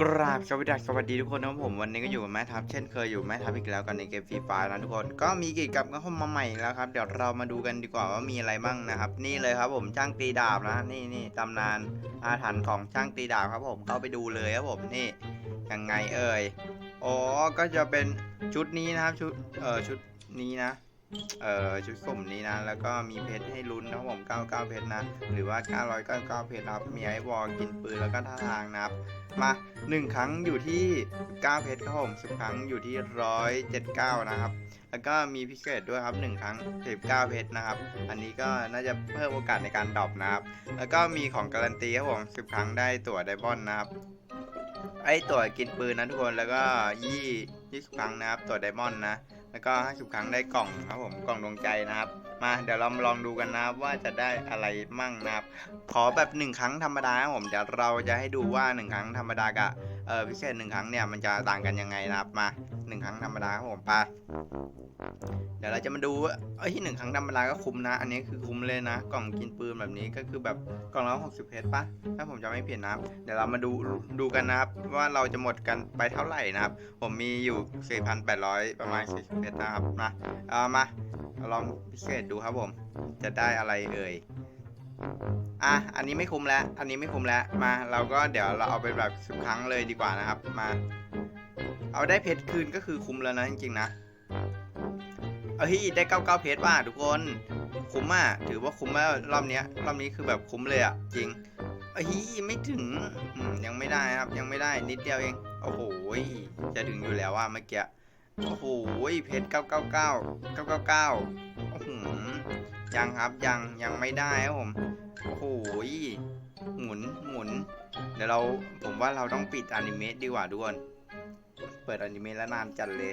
กราบสวัสดีสวัสดีทุกคนนะครับผมวันนี้ก็อยู่กับแม่ทัพเช่นเคยอยู่แม่ทัพอีกแล้วกันในเกมฟรีไฟนะทุกคนก็มีกิจกรรมก็เข้ามาใหม่อีกแล้วครับ เดี๋ยวเรามาดูกันดีกว่าว่ามีอะไรบ้างนะครับ นี่เลยครับผมช่างตีดาบนะนี่นี่ตำนานอาถรรพ์ของช่างตีดาบครับผมเข้าไปดูเลยครับผมนี่ยังไงเอ่ยอ๋อก็จะเป็นชุดนี้นะครับชุดเอ่อชุดนี้นะ เอ่อชุดสุ่มนี้นะ แล้วก็มีเพชรให้ลุ้นนะผม 99 เพชรนะ หรือว่า 999 เพชรนะครับมีไอวอลกินปืนแล้วก็ท่าทางนะครับมา 1 ครั้งอยู่ที่ 9 เพชรครับผม 10 ครั้งอยู่ที่ 179 นะครับ แล้วก็มีพิเศษด้วยครับ 1 ครั้ง 19 เพชรนะครับ อันนี้ก็น่าจะเพิ่มโอกาสในการดรอปนะครับ แล้วก็มีของการันตีครับผม 10 ครั้งได้ตั๋วไดมอนด์นะครับ ไอตั๋วกินปืนนะทุกคน แล้วก็ยี่ยี่สิบครั้งนะครับตั๋วไดมอนด์นะ แล้วก็ 50 ครั้งได้กล่องครับผมกล่องดวงใจนะครับ มาเดี๋ยวเราลองดูกันนะครับว่าจะได้อะไรมั่งนะครับ ขอแบบ 1 ครั้งธรรมดาครับผมเดี๋ยวเราจะให้ดูว่า 1 ครั้งธรรมดากับเออพิเศษ1ครั้งเนี่ยมันจะต่างกันยังไงนะครับมา1ครั้งธรรมดาครับผมไปเดี๋ยวเราจะมาดูเอ้ยหนึ่งครั้งธรรมดาก็คุ้มนะ อันนี้คือคุ้มเลยนะ กล่องกินปืนแบบนี้ก็คือแบบกล่องละ60เพชรปะถ้าผมจะไม่ผิดนะครับเดี๋ยวเรามาดูดูกันนะครับ ว่าเราจะหมดกันไปเท่าไหร่นะครับ ผมมีอยู่4,800ปดร้อยประมาณ40เพชรนะครับมาเอามาลองพิเศษดูครับผม จะได้อะไรเอ่ย อะ อันนี้ไม่คุ้มแล้ว อันนี้ไม่คุ้มแล้ว มา เราก็เดี๋ยวเราเอาไปแบบสิบครั้งเลยดีกว่านะครับ มา เอาได้เพชรคืนก็คือคุ้มแล้วนะจริงๆนะ เอ้ยได้เก้าเก้าเพชรว่ะทุกคน คุ้มอะ ถือว่าคุ้มแล้วรอบเนี้ย รอบนี้คือแบบคุ้มเลยอะ จริง เอ้ยไม่ถึงยังไม่ได้ครับ ยังไม่ได้นิดเดียวเอง โอ้โห จะถึงอยู่แล้วว่าเมื่อกี้ โอ้โห เพชรเก้าเก้าเก้าเก้าเก้าเก้าโอ้โห ยังครับยังยังไม่ได้ครับผมโอ้โหหมุนหมุน เดี๋ยวเราผมว่าเราต้องปิดอนิเมะดีกว่าทุกคนเปิดอนิเมะแล้วนานจัดเลย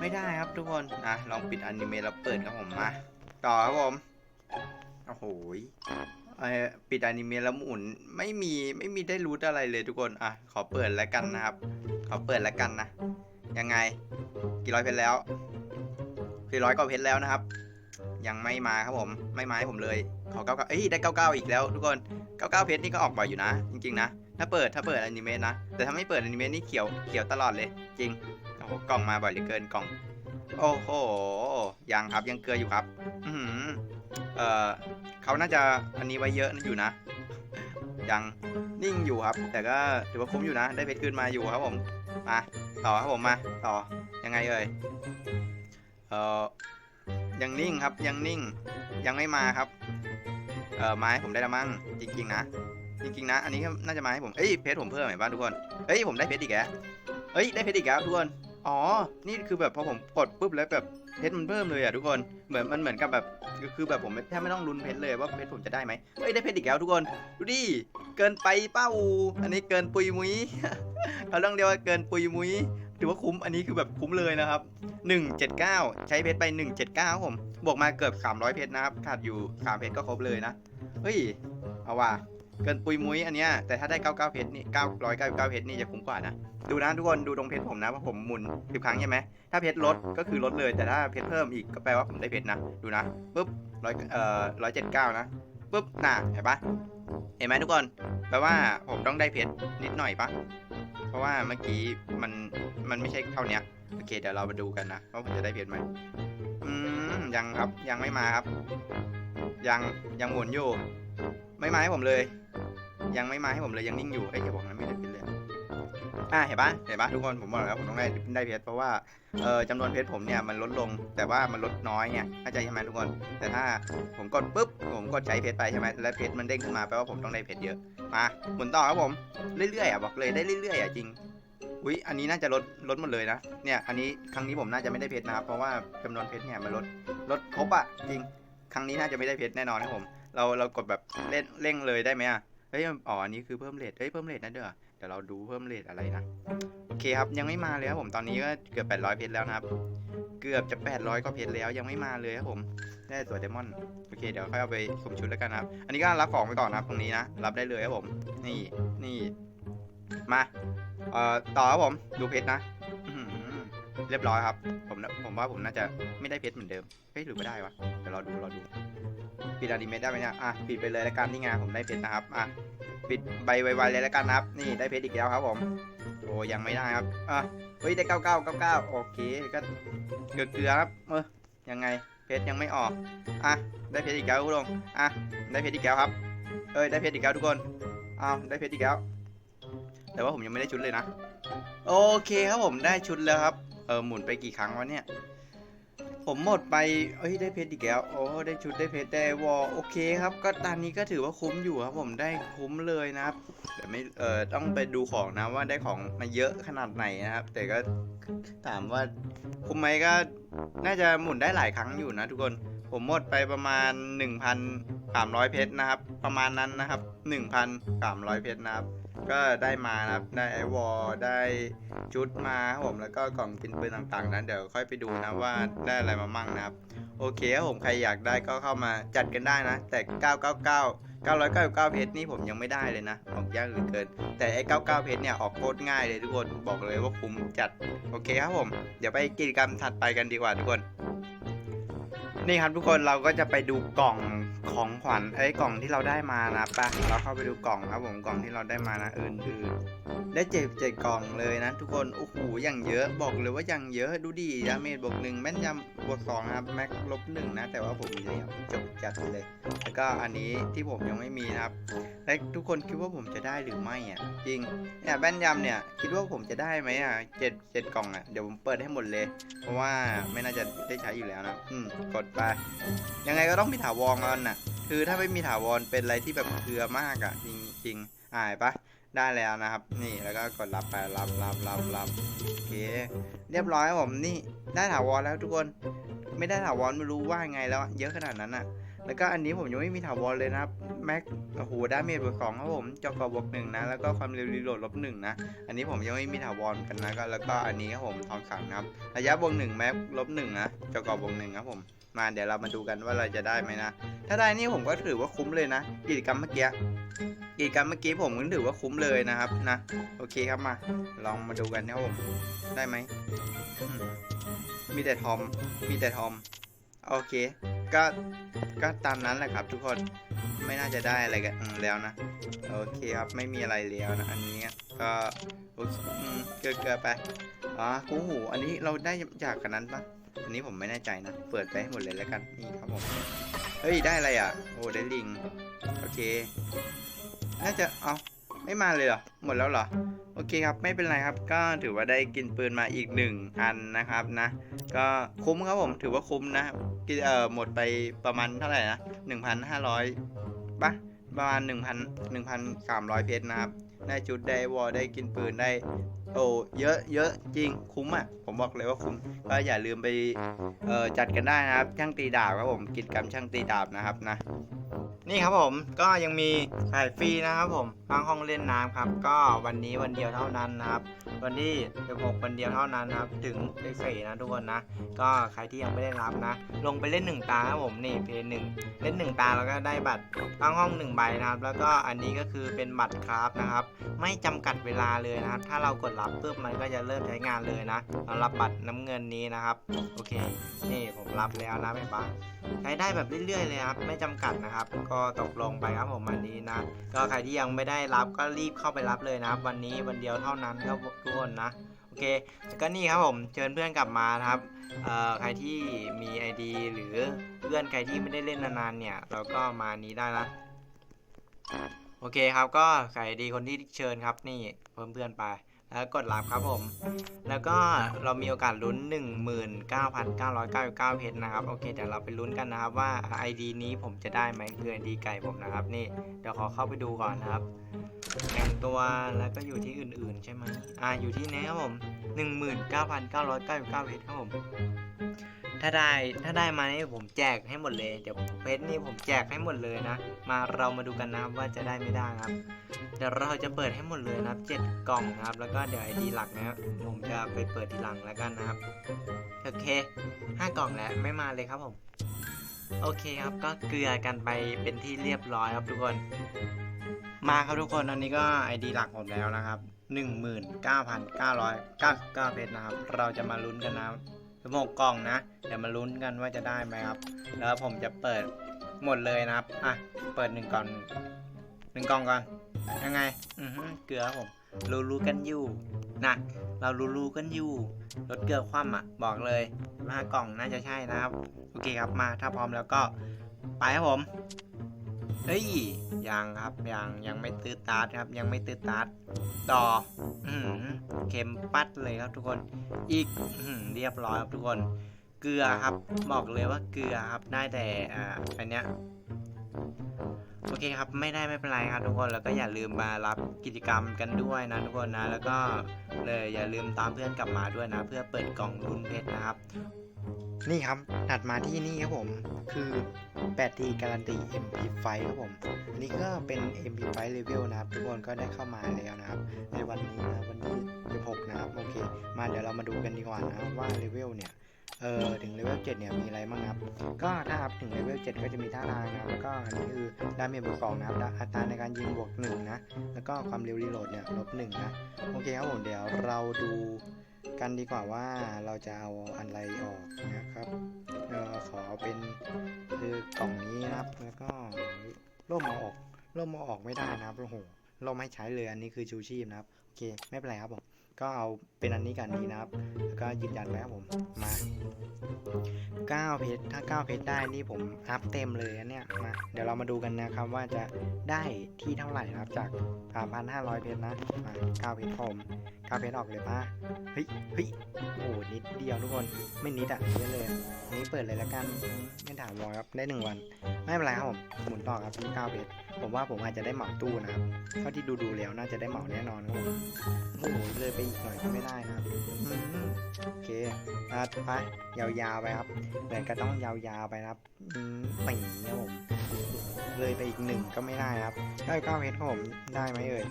ไม่ได้ครับทุกคนอะลองปิดอนิเมะแล้วเปิดครับผมมาต่อครับผมโอ้โหปิดอนิเมะแล้วหมุนไม่มีไม่มีได้รู้อะไรเลยทุกคนอะขอเปิดแล้วกันนะครับ ขอเปิดแล้วกันนะยังไง กี่ร้อยเพชรแล้วสี่ร้อยกว่าเพชรแล้วนะครับ ยังไม่มาครับผม ไม่มาให้ผมเลย ขอเก้าเก้าเอ้ยได้เก้าเก้าอีกแล้วทุกคนเก้าเก้าเพชรนี่ก็ออกบ่อยอยู่นะ จริงๆนะ ถ้าเปิดถ้าเปิดอนิเมะนะ แต่ถ้าไม่เปิดอนิเมะนี่เขียวเขียวตลอดเลย จริง โอ้โหกล่องมาบ่อยเหลือเกินกล่อง โอ้โห ยังครับยังเกลืออยู่ครับ อือหือเออเขาน่าจะอันนี้ไว้เยอะอยู่นะ ยังนิ่งอยู่ครับ แต่ก็ถือว่าคุ้มอยู่นะ ได้เพชรคืนมาอยู่ครับผม มา ต่อครับผมมา ต่อ ยังไงเอ่ย เออ ยังนิ่งครับ ยังนิ่ง ยังไม่มาครับ เอ่อไม้ผมได้ละมั้งจริงๆนะ จริงๆนะ อันนี้ก็น่าจะมาให้ผมเอ้ยเพชรผมเพิ่มเห็นป่ะทุกคนเอ้ยผมได้เพชรอีกแล้วเอ้ยได้เพชรอีกแล้วทุกคนอ๋อ นี่คือแบบพอผมกดปุ๊บแล้วแบบเพชรมันเพิ่มเลยอะทุกคน เหมือนมันเหมือนกับแบบคือคือแบบผมแทบไม่ต้องลุ้นเพชรเลยว่าเพชรผมจะได้ไหมเอ้ยได้เพชรอีกแล้วทุกคน ดูดิ เกินไปเป้า อันนี้เกินปุยมุ้ยเขาต้องเรียกว่าเกินปุยมุ้ย ถือว่าคุ้ม อันนี้คือแบบคุ้มเลยนะครับ 179 ใช้เพชรไป 179ครับผม บวกมาเกือบ 300 เพชรนะครับ ขาดอยู่ 3 เพชรก็ครบเลยนะ เฮ้ย เอาว่ะ เกินปุยมุ้ยอันเนี้ย แต่ถ้าได้ 99 เพชรนี่ 999 เพชรนี่จะคุ้มกว่านะ ดูนะทุกคน ดูตรงเพชรผมนะว่าผมหมุน10ครั้งใช่ไหม ถ้าเพชรลดก็คือลดเลย แต่ถ้าเพชรเพิ่มอีกก็แปลว่าผมได้เพชรนะ ดูนะปุ๊บร้อยเอ่อร้อยเจ็ดเก้านะปุ๊บ น่ะ เห็นปะเห็นไหมทุกคน แปลว่าผมต้องได้เพชรนิดหน่อยปะเพราะว่าเมื่อกี้มัน มันไม่ใช่เท่าเนี้ยโอเคเดี๋ยวเรามาดูกันนะว่าผมจะได้เพชรไหมอืมยังครับยังไม่มาครับ ยังยังหมุนอยู่ ไม่มาให้ผมเลย ยังไม่มาให้ผมเลยยังนิ่งอยู่เอ้ยอย่าบอกนะไม่ได้เพชรเลยอ่าเห็นปะเห็นปะทุกคนผมบอกแล้วผมต้องได้ได้เพชรเพราะว่าเออจำนวนเพชรผมเนี่ยมันลดลงแต่ว่ามันลดน้อยไงเข้าใจใช่ไหมทุกคน แต่ถ้าผมกดปุ๊บผมกดใช้เพชรไปใช่ไหมแล้วเพชรมันเด้งขึ้นมาแปลว่าผมต้องได้เพชรเยอะมาหมุนต่อครับผมเรื่อยๆอะบอกเลยได้เรื่อยๆอะจริง อุ้ยอันนี้น่าจะลดลดหมดเลยนะ เนี่ย อันนี้ครั้งนี้ผมน่าจะไม่ได้เพชรนะครับ เพราะว่าจำนวนเพชรเนี่ยมันลดลดครบอะจริง ครั้งนี้น่าจะไม่ได้เพชรแน่นอนครับผม เราเรากดแบบเล่นเร่งเลยได้ไหมอะเฮ้ย อ๋อ อันนี้คือเพิ่มเลทเฮ้ย เพิ่มเลทนะเด้อเดี๋ยวเราดูเพิ่มเลทอะไรนะ โอเคครับ ยังไม่มาเลยครับผม ตอนนี้ก็เกือบ 800 เพชรแล้วนะครับ เกือบจะ 800กว่าเพชรแล้ว ยังไม่มาเลยครับผม ได้ตัวเดมอน โอเค เดี๋ยวค่อยเอาไปสุ่มชุดแล้วกันครับ อันนี้ก็รับของไปก่อนนะครับตรงนี้นะ รับได้เลยครับผม นี่ นี่ มาเอ่อต่อครับผมดูเพชรนะเรียบร้อยครับ ผมผมว่าผมน่าจะไม่ได้เพชรเหมือนเดิมเฮ้ยหรือไม่ได้วะเดี๋ยวเราดูเราดูปิดอนิเมะได้ไหมเนี่ยอะปิดไปเลยแล้วกันที่งาผมได้เพชรนะครับอะปิดใบไวๆเลยแล้วกันนะครับ นี่ได้เพชรอีกแล้วครับผมโอ้ยังไม่ได้ครับอะเฮ้ยได้เก้าเก้าเก้าเก้าโอเคก็เกลือครับเออยังไงเพชรยังไม่ออกอะได้เพชรอีกแล้วคุณผู้ชมอะได้เพชรอีกแล้วครับเอ้ยได้เพชรอีกแล้วทุกคนอ้าวได้เพชรอีกแล้ว แต่ว่าผมยังไม่ได้ชุดเลยนะ โอเคครับผมได้ชุดแล้วครับ เออหมุนไปกี่ครั้งวะเนี่ย ผมหมดไปเอ้ยได้เพชรอีกแล้ว โอ้ได้ชุดได้เพชรได้วอลโอเคครับ ก็ตอนนี้ก็ถือว่าคุ้มอยู่ครับผมได้คุ้มเลยนะครับ แต่ไม่ เออต้องไปดูของนะว่าได้ของมาเยอะขนาดไหนนะครับ แต่ก็ถามว่าคุ้มไหมก็น่าจะหมุนได้หลายครั้งอยู่นะทุกคน ผมหมดไปประมาณ 1,300 เพชรนะครับ ประมาณนั้นนะครับ 1,300 เพชรนะครับ ก็ได้มานะครับ ได้ไอวอลได้ชุดมาครับผมแล้วก็กล่องกินปืนต่างๆ นั้นเดี๋ยวค่อยไปดูนะว่าได้อะไรมามั่งนะครับ โอเคครับผมใครอยากได้ก็เข้ามาจัดกันได้นะ แต่ 999 999 เพชรนี่ผมยังไม่ได้เลยนะ ออกยากเหลือเกิน แต่ไอ้ 99 เพชรเนี่ยออกโคตรง่ายเลยทุกคน บอกเลยว่าคุ้มจัด โอเคครับผม เดี๋ยวไปกิจกรรมถัดไปกันดีกว่าทุกคน นี่ครับทุกคนเราก็จะไปดูกล่องของขวัญไอ้ยกล่องที่เราได้มานะปะเราเข้าไปดูกล่องครับผมกล่องที่เราได้มานะอื่นๆได้เจ็ดเจ็ดกล่องเลยนะ ทุกคนโอ้โหอย่างเยอะบอกเลยว่าอย่างเยอะดูดิดาเมจบวกหนึ่งแม่นยำบวกสองนะครับแม็กลบหนึ่งนะ แต่ว่าผมมีแล้วจบจัดเลยแล้วก็อันนี้ที่ผมยังไม่มีนะครับและทุกคนคิดว่าผมจะได้หรือไม่อะจริงเนี่ยแม่นยำเนี่ยคิดว่าผมจะได้ไหมอะเจ็ดเจ็ดกล่องอะเดี๋ยวผมเปิดให้หมดเลย เพราะว่าไม่น่าจะได้ใช้อยู่แล้วนะอืมกดไปยังไงก็ต้องมีถาวรกันน่ะ คือถ้าไม่มีถาวรเป็นอะไรที่แบบเกลือมากอะ จริงจริงอ่าเห็นปะได้แล้วนะครับ นี่แล้วก็กดรับไปรับรับรับรับโอเค เรียบร้อยผมนี่ได้ถาวรแล้วทุกคน ไม่ได้ถาวรไม่รู้ว่าไงแล้ว เยอะขนาดนั้นอะแล้วก็อันนี้ผมยังไม่มีถาวรเลยนะครับแม็กโอ้โหดาเมจบวกสองครับผมจอกอบวกหนึ่งนะ แล้วก็ความเร็วรีโหลดลบหนึ่งนะ อันนี้ผมยังไม่มีถาวรกันนะก็แล้วก็อันนี้ครับผมทองขังนะครับระยะบวกหนึ่งแม็กลบหนึ่งนะจอกอบวกหนึ่งครับผม มาเดี๋ยวเรามาดูกันว่าเราจะได้ไหมนะ ถ้าได้นี่ผมก็ถือว่าคุ้มเลยนะ กิจกรรมเมื่อกี้ กิจกรรมเมื่อกี้ผมก็ถือว่าคุ้มเลยนะครับนะ โอเคครับมา ลองมาดูกันนะครับผมได้ไหม มีแต่ทอม มีแต่ทอม โอเค ก็ ก็ตามนั้นแหละครับ ทุกคน ไม่น่าจะได้อะไรกันอืมแล้วนะ โอเคครับ ไม่มีอะไรแล้วนะ อันนี้ก็โอเคอืมเกลือเกลือไป อ๋อโอ้โหอันนี้เราได้จากกันนั้นปะ อันนี้ผมไม่แน่ใจนะ เปิดไปให้หมดเลยแล้วกัน นี่ครับผม เฮ้ย ได้อะไรอะ โอ้ ได้ลิง โอเค น่าจะ เอาไม่มาเลยเหรอ หมดแล้วเหรอ โอเคครับ ไม่เป็นไรครับ ก็ถือว่าได้กินปืนมาอีกหนึ่งอันนะครับนะ ก็คุ้มครับผม ถือว่าคุ้มนะกินเอ่อ หมดไปประมาณเท่าไหร่นะหนึ่งพันห้าร้อยปะประมาณหนึ่งพันหนึ่งพันสามร้อยเพชรนะครับ ได้ชุด ได้วอลได้กินปืน ได้ โอ้เยอะเยอะจริงคุ้มอะผมบอกเลยว่าคุ้มก็อย่าลืมไปเออจัดกันได้นะครับช่างตีดาบครับผมกิจกรรมช่างตีดาบนะครับนะ นี่ครับผมก็ยังมีขายฟรีนะครับผมทางห้องเล่นน้ำครับ ก็วันนี้วันเดียวเท่านั้นนะครับ วันที่16วันเดียวเท่านั้นนะครับ ถึงได้สี่นะทุกคนนะ ก็ใครที่ยังไม่ได้รับนะ ลงไปเล่นหนึ่งตาครับผมนี่เพย์หนึ่งเล่นหนึ่งตาแล้วก็ได้บัตรทางห้องหนึ่งใบนะครับ แล้วก็อันนี้ก็คือเป็นบัตรคราฟนะครับ ไม่จำกัดเวลาเลยนะครับ ถ้าเรากดรับปุ๊บมันก็จะเริ่มใช้งานเลยนะสำหรับบัตรน้ำเงินนี้นะครับ โอเค นี่ผมรับแล้วนะแม่บ้านใช้ได้แบบเรื่อยๆเลยครับ ไม่จำกัดนะครับ ก็ตกลงไปครับผมวันนี้นะ ก็ใครที่ยังไม่ได้รับก็รีบเข้าไปรับเลยนะครับ วันนี้วันเดียวเท่านั้นครับทุกคนนะโอเคก็นี่ครับผมเชิญเพื่อนกลับมานะครับใครที่มี ID หรือเพื่อนใครที่ไม่ได้เล่นนานๆเนี่ย เราก็มานี้ได้นะโอเคครับก็ใครดีคนที่เชิญครับนี่เพิ่มเพื่อนไป แล้วกดรับครับผม แล้วก็เรามีโอกาสลุ้น 19,999 เพชรนะครับ โอเค เดี๋ยวเราไปลุ้นกันนะครับว่า ID นี้ผมจะได้ไหมคือ ID ไก่ผมนะครับ นี่ เดี๋ยวขอเข้าไปดูก่อนนะครับแต่งตัวแล้วก็อยู่ที่อื่นๆ ใช่ไหมอ่า อยู่ที่นี้ครับผม 19,999 เพชรครับผม ถ้าได้ถ้าได้มานี่ผมแจกให้หมดเลย เดี๋ยวเพชรนี่ผมแจกให้หมดเลยนะ มาเรามาดูกันนะครับว่าจะได้ไม่ได้ครับ เดี๋ยวเราจะเปิดให้หมดเลยนะครับเจ็ดกล่องนะครับ แล้วก็เดี๋ยวไอดีหลักนะครับผมจะไปเปิดทีหลังแล้วกันนะครับ โอเคห้ากล่องแล้วไม่มาเลยครับผม โอเคครับก็เกลือกันไปเป็นที่เรียบร้อยครับทุกคน มาครับทุกคนอันนี้ก็ไอดีหลักผมแล้วนะครับ 19,999เพชรนะครับ เราจะมาลุ้นกันนะครับ หกกล่องนะ เดี๋ยวมาลุ้นกันว่าจะได้ไหมครับ แล้วผมจะเปิดหมดเลยนะครับ อะ เปิดหนึ่งกล่องหนึ่งกล่องก่อน ยังไง อือฮึเกลือครับผม รู้รู้กันอยู่ นะ เรารู้รู้กันอยู่รถเกลือคว่ำอะ บอกเลยมากล่องน่าจะใช่นะครับ โอเคครับ มา ถ้าพร้อมแล้วก็ ไปครับผม เฮ้ยยังครับยังยังไม่ตื้อตาร์ทครับ ยังไม่ตื้อตาร์ทต่ออเค็มปัดเลยครับทุกคนอีกอเรียบร้อยครับทุกคน เกลือครับบอกเลยว่าเกลือครับได้แต่อ่าอันเนี้ยโอเคครับไม่ได้ไม่เป็นไรครับทุกคนแล้วก็อย่าลืมมารับกิจกรรมกันด้วยนะทุกคนนะแล้วก็เลยอย่าลืมตามเพื่อนกลับมาด้วยนะ เพื่อเปิดกล่องรุนเพชรนะครับ นี่ครับถัดมาที่นี่ครับผมคือ 8T การันตี MP5 ครับผมอันนี้ก็เป็น MP5 level นะครับ ทุกคนก็ได้เข้ามาแล้วนะครับ ในวันนี้นะวันที่16นะครับโอเค มาเดี๋ยวเรามาดูกันดีกว่านะว่าเลเวลเนี่ยเออถึงเลเวล7เนี่ยมีอะไรบ้างครับ ก็ถ้าอัพถึงเลเวล7ก็จะมีท่าทางนะครับแล้วก็อันนี้คือดาเมจบวก2นะครับอัตราในการยิงบวก1นะแล้วก็ความเร็วรีโหลดเนี่ยลบ1นะโอเคครับผมเดี๋ยวเราดู กันดีกว่าว่าเราจะเอาอะไรออกนะครับเออขอเอาเป็นคือกล่องนี้นะครับ แล้วก็ร่มเอาออกร่มเอาออกไม่ได้นะครับโอ้โหร่มให้ใช้เลยอันนี้คือชูชีพนะครับโอเคไม่เป็นไรครับผมก็เอาเป็นอันนี้กันนี้นะครับ แล้วก็ยืนยันไว้ครับผมมา9เพชรถ้า9เพชรได้นี่ผมอัพเต็มเลยนะเนี่ยมาเดี๋ยวเรามาดูกันนะครับว่าจะได้ที่เท่าไหร่นะครับจาก 3,500 เพชรนะมา9เพชรผม 9เพชรออกเลยปะเฮ้ยเฮ้ยโอ้นิดเดียวทุกคน ไม่นิดอะเยอะเลยอันนี้เปิดเลยแล้วกัน ไม่ถามวอครับ ได้1วัน ไม่เป็นไรครับผม หมุนต่อครับที่9เพชรผมว่าผมอาจจะได้เหมาตู้นะครับ เท่าที่ดูดูแล้วน่าจะได้เหมาแน่นอนครับผมโอ้โหเลยไปอีกหน่อยก็ไม่ได้นะครับอืมโอเคอะไปยาวๆไปครับ เหมือนก็ต้องยาวๆไปครับอืมปีครับผม เลยไปอีกหนึ่งก็ไม่ได้ครับได้เก้าเพชรครับผม ได้ไหมเอ่ย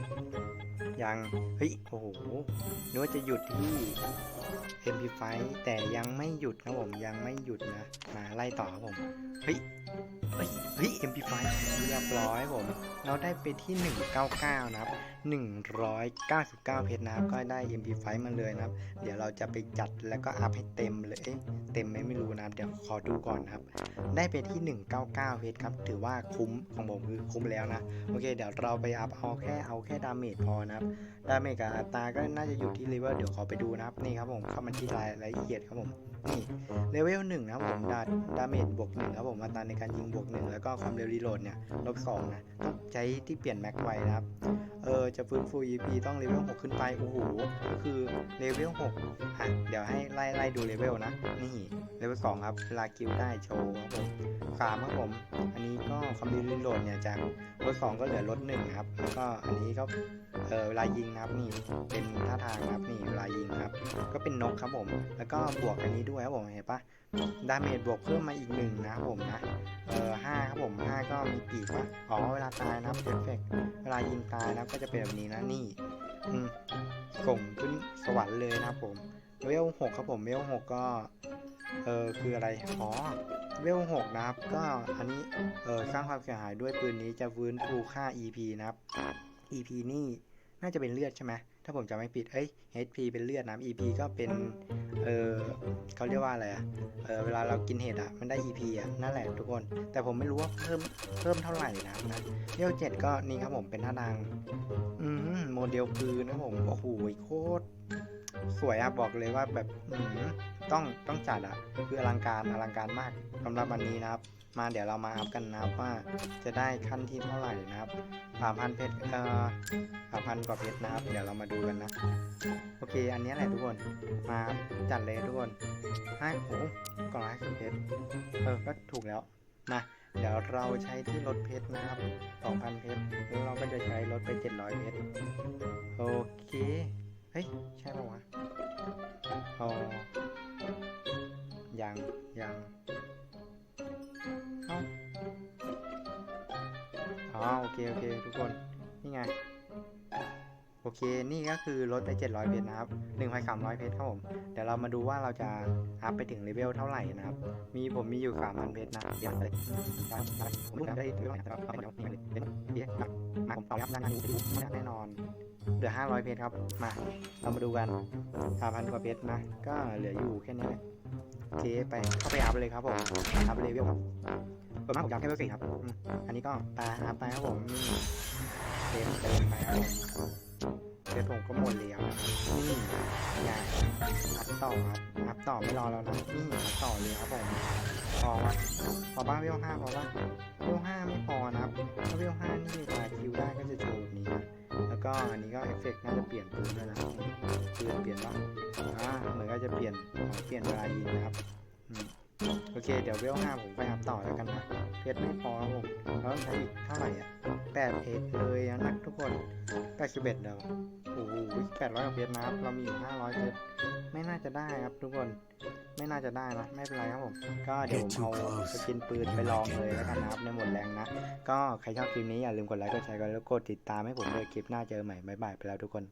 ยัง เฮ้ย โอ้โหนึกว่าจะหยุดที่ MP5 แต่ยังไม่หยุดนะผมยังไม่หยุดนะ มาไล่ต่อครับผม เฮ้ย เฮ้ย เฮ้ย MP5 เรียบร้อยผม เราได้ไปที่ 199 นะครับ199 เพชรนะครับ ก็ได้ MP5 มาเลยนะครับ เดี๋ยวเราจะไปจัดแล้วก็อัพให้เต็มเลย เต็มไหมไม่รู้นะครับ เดี๋ยวขอดูก่อนนะครับ ได้ไปที่ 199 เพชรครับ ถือว่าคุ้มของผมคือคุ้มแล้วนะ โอเค เดี๋ยวเราไปอัพเอาแค่เอาแค่ดาเมจพอนะครับ ดาเมจกับอัตราก็น่าจะอยู่ที่เลเวลเดี๋ยวขอไปดูนะครับ นี่ครับผม เข้ามาที่รายละเอียดครับผม นี่เลเวลหนึ่งนะผมดาดาเมจบวกหนึ่งครับผมอัตราในการยิงบวกหนึ่งแล้วก็ความเร็วรีโหลดเนี่ยลบสองนะต้องใช้ที่เปลี่ยนแม็กไวนะครับเออจะฟื้นฟู EP ต้องเลเวล6ขึ้นไปโอ้โหก็คือเลเวล6อะเดี๋ยวให้ไล่ไล่ดูเลเวลนะ นี่เลเวล2ครับเวลากิลได้โชว์ครับผมสามครับผม อันนี้ก็ความเร็วรีโหลดเนี่ยจากลด2ก็เหลือลด1ครับแล้วก็อันนี้ก็เออเวลายิงนะครับนี่เป็นท่าทางนะครับนี่เวลายิงครับ ก็เป็นนกครับผม แล้วก็บวกอันนี้ด้วยครับผมเห็นปะดาเมจบวกเพิ่มมาอีกหนึ่งนะครับผมนะเออห้าครับผมห้าก็มีปีกว่าอ๋อเวลาตายนะครับเอฟเฟกเวลายิงตายนะครับก็จะเป็นแบบนี้นะนี่อืมส่งขึ้นสวรรค์เลยนะครับผมเวลหกครับผมเวลหกก็เออคืออะไรอ๋อเวลหกนะครับ ก็อันนี้เออสร้างความเสียหายด้วยปืนนี้จะฟื้นฟูค่า EP นะครับ EP นี่น่าจะเป็นเลือดใช่ไหมถ้าผมจำไม่ผิด เอ้ย HP เป็นเลือดนะ EP ก็เป็น เออเขาเรียกว่าอะไรอะเออเวลาเรากินเห็ดอะมันได้ EP อะนั่นแหละทุกคน แต่ผมไม่รู้ว่าเพิ่ม เพิ่มเท่าไหร่นะครับนะเวเจ็ดก็นี่ครับผมเป็นท่าทาง อืมโมเดลปืนนะผม โอ้โหโคตร สวยอะบอกเลยว่าแบบ อืมต้อง ต้องจัดอะคืออลังการ อลังการมากสำหรับวันนี้นะครับ มาเดี๋ยวเรามาอัพกันนะครับว่าจะได้ขั้นที่เท่าไหร่นะครับสามพันเพชรเอ่อสามพันกว่าเพชรนะครับ เดี๋ยวเรามาดูกันนะ โอเค อันนี้แหละทุกคนมาจัดเลยทุกคนให้โอ้โหกล่องละสิบเพชรเออก็ถูกแล้วมาเดี๋ยวเราใช้ที่ลดเพชรนะครับ2,000เพชรแล้วเราก็จะใช้ลดไป700เพชรโอเค เฮ้ย ใช่ปะวะอ๋อยังยัง โอเค โอเค ทุกคน นี่ไง โอเค นี่ก็คือลดไป 700 เพชรนะครับ 1,300 เพชรครับผม เดี๋ยวเรามาดูว่าเราจะอัพไปถึงเลเวลเท่าไหร่นะครับ มีผมมีอยู่ 3,000 เพชรนะ เดี๋ยวเลยผมจะได้เลเวลไหนแต่ว่าเอาไปเดี๋ยวนี่เลยเดี๋ยวเดี๋ยวมามาผมต่อยับด้านหน้าดูแน่นอน เหลือ 500 เพชรครับ มา เรามาดูกัน3,000กว่าเพชรนะ ก็เหลืออยู่แค่นี้แหละโอเคไปเข้าไปอัพเลยครับผมอัพเลเวลครับส่วนมากผมจะอัพแค่เลเวลสี่ครับ อันนี้ก็ไปอัพไปครับผมเต็มเต็มไปครับผม เดี๋ยวผมก็หมดแล้วนี่อยาอัพต่อครับอัพต่อไม่รอแล้วนะนี่อัพต่อเลยครับผมพอวะพอบ้าเวลห้าพอบ้าเวลห้าไม่พอนะครับถ้าเวลห้านี่กว่าคิวได้ก็จะโชว์แบบนี้นะแล้วก็อันนี้ก็เอฟเฟกต์น่าจะเปลี่ยนปืนด้วยนะปืนเปลี่ยนปะอ่าเหมือนก็จะเปลี่ยนเปลี่ยนเวลายิงนะครับอืม โอเค เดี๋ยวเวลห้าผมไปอัพต่อแล้วกันนะเพชรไม่พอครับผมแล้วต้องใช้อีกเท่าไหร่อะแปดเพชรเลยนะทุกคนแปดสิบเอ็ดเดียวโอ้โหแปดร้อยเพชรนะครับ เรามีอยู่ห้าร้อยเพชรไม่น่าจะได้ครับทุกคนไม่น่าจะได้นะไม่เป็นไรครับผมก็เดี๋ยวผมเอาสกินปืนไปลองเลยแล้วกันนะครับในหมดแรงนะ ก็ใครชอบคลิปนี้อย่าลืมกดไลค์กดแชร์กันแล้วกดติดตามให้ผมด้วยคลิปหน้าเจอใหม่บ๊ายบายไปแล้วทุกคน